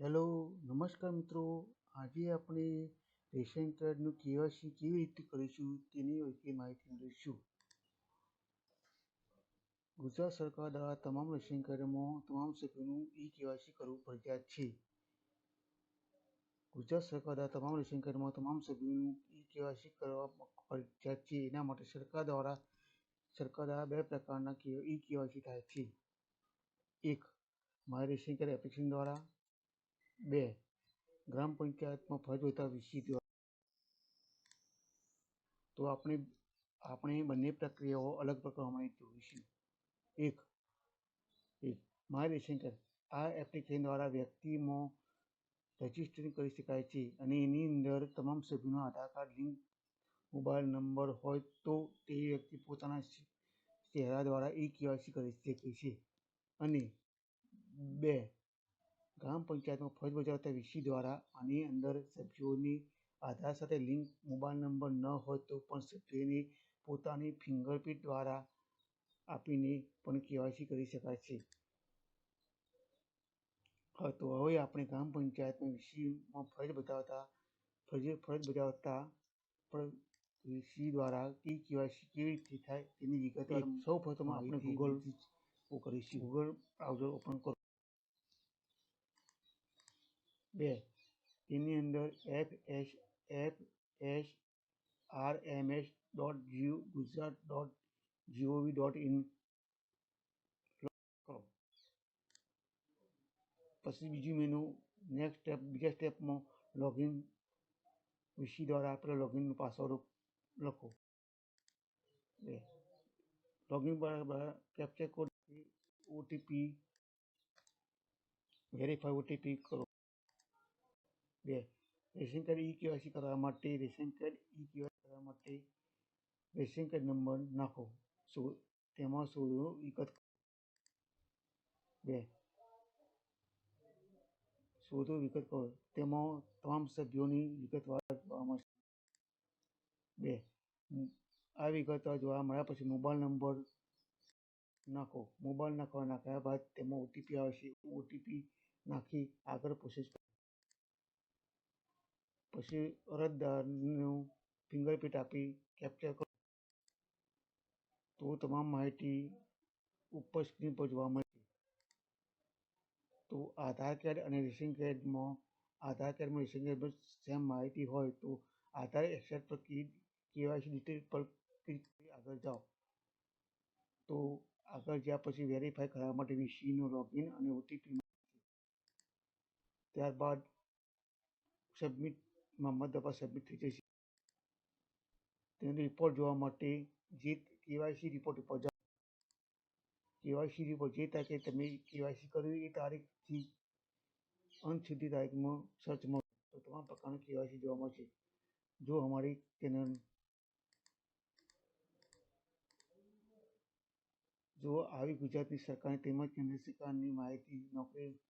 Hello, નમસ્કાર મિત્રો. આજે આપણે રેશન કાર્ડનું કેવાયસી કેવી રીતે કરીશું તેની વિશે માહિતી મેળવીશું. ગુજરાત સરકાર દ્વારા તમામ રેશન કાર્ડમાં તમામ સભ્યોનું ઈ કેવાયસી કરવું ફરજિયાત છે. ગુજરાત સરકાર દ્વારા તમામ રેશન કાર્ડમાં તમામ સભ્યોનું ઈ કેવાયસી કરવા ફરજિયાત છે. એના માટે સરકાર દ્વારા સરકાર દ્વારા બે પ્રકારના ઈ કેવાયસી થાય છે. એક, માય રેશન કાર્ડ એપ્લિકેશન દ્વારા બે. ગ્રામ પંચાયતમાં ફરજ બજાવતા વીસી તો આપણે આપણે બંને પ્રક્રિયાઓ અલગ પ્રકારમાં જોઈશું એક એક રેશન આ એપ્લિકેશન દ્વારા વ્યક્તિમાં રજીસ્ટ્રેશન કરી શકાય છે અને એની અંદર તમામ સભ્યોનો Aadhaar card link mobile number હોય તો તે વ્યક્તિ પોતાના ચહેરા દ્વારા ઈ કેવાયસી કરી શકે છે. અને બે ગ્રામ પંચાયતમાં ફરજ બજાવતા વીસી દ્વારા આની અંદર સભ્યોની આધાર સાથે લિંક મોબાઈલ નંબર ન હોય તો પણ સભ્યની પોતાની ફિંગરપ્રિન્ટ દ્વારા આપીને પણ કેવાયસી કરી શકાય છે. હા તો હવે આપણે ગ્રામ પંચાયતમાં વીસીમાં ફરજ બજાવતા ફરજ ફરજ બજાવતા વીસી દ્વારા ઈ કેવાયસી કેવી રીતે થાય તેની વિગત સૌ પ્રથમ આપણે ગૂગલ કરીશું. ગૂગલ બ્રાઉઝર ઓપન કરો. બે. તેની અંદર F S F S R M S dot Jio Gujarat dot gov dot in કરો. પછી બીજું મેનુ નેક્સ્ટ સ્ટેપ બીજા સ્ટેપમાં લોગિન વિસી દ્વારા આપણે લોગિન પાસવર્ડ લખો. બે. લોગિન પર captcha code OTP verify OTP કરો. બે. રેશન કાર્ડ ઈ કેવાયસી કરવા માટે રેશન કાર્ડ ઈ કેવાયસી કરવા માટે રેશન કાર્ડ નંબર નાખો. સો, તેમાં શોધો વિગત બે. શોધો વિગત કહો તેમાં તમામ સભ્યોની વિગતવાર જોવા મળશે. બે. આ વિગતવાર જોવા મળ્યા પછી મોબાઈલ નંબર નાખો. મોબાઈલ નાખવા નાખ્યા બાદ તેમાં ઓટીપી આવશે. ઓટીપી નાખી આગળ પ્રોસેસ પછી અરજદારનું ફિંગરપ્રિન્ટ આપી કેપ્ચર કરો. તો તમામ માહિતી ઉપર સ્ક્રીન પર જોવા મળશે તો આધાર કાર્ડ અને રેશન કાર્ડમાં, આધાર કાર્ડમાં રેશન કાર્ડમાં સેમ માહિતી હોય તો આધાર એક્સેપ્ટ પર કેવાયસી ડિટેલ પર ક્લિક કરી આગળ જાઓ. તો આગળ જ્યાં પછી વેરીફાઈ કરવા માટે વીસીનું લોગિન અને ઓટીપી ત્યારબાદ સબમિટમાં મધ્ય સબમિટ થઈ જશે તેનો રિપોર્ટ જોવા માટે જે કેવાયસી રિપોર્ટ ઉપર જાઓ. કેવાયસી રિપોર્ટ જે તારીખે તમે કેવાયસી કર્યું એ તારીખથી અંત સુધી તારીખમાં સર્ચ મળશે તો તમામ પ્રકારનું કેવાયસી જોવા મળશે. જો અમારી ચેનલ જો આવી ગુજરાતની સરકારની તેમજ કેન્દ્ર સરકારની માહિતી નોકરી